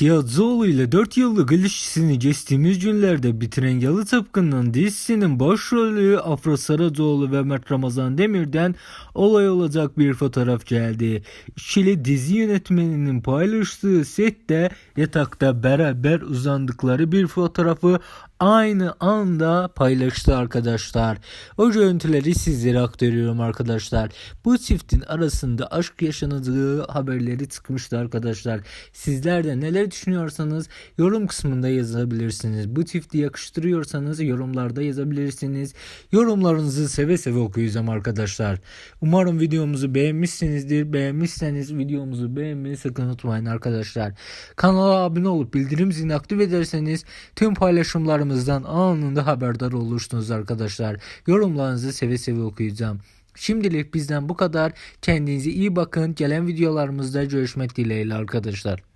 Piazzolla ile 4 yıllık ilişkisini geçtiğimiz günlerde bitiren Yalı Tıpkı'nın dizisinin başrolü Afra Saracoğlu ve Mert Ramazan Demir'den olay olacak bir fotoğraf geldi. İkili dizi yönetmeninin paylaştığı sette yatakta beraber uzandıkları bir fotoğrafı aynı anda paylaştı arkadaşlar. O görüntüleri sizlere aktarıyorum arkadaşlar. Bu çiftin arasında aşk yaşanacağı haberleri çıkmıştı arkadaşlar. Sizler de neler düşünüyorsanız yorum kısmında yazabilirsiniz. Bu çifti yakıştırıyorsanız yorumlarda yazabilirsiniz. Yorumlarınızı seve seve okuyacağım arkadaşlar. Umarım videomuzu beğenmişsinizdir. Beğenmişseniz videomuzu beğenmeyi sakın unutmayın arkadaşlar. Kanala abone olup bildirim zilini aktif ederseniz tüm paylaşımlarımızdan anında haberdar olursunuz arkadaşlar. Yorumlarınızı seve seve okuyacağım. Şimdilik bizden bu kadar. Kendinize iyi bakın. Gelen videolarımızda görüşmek dileğiyle arkadaşlar.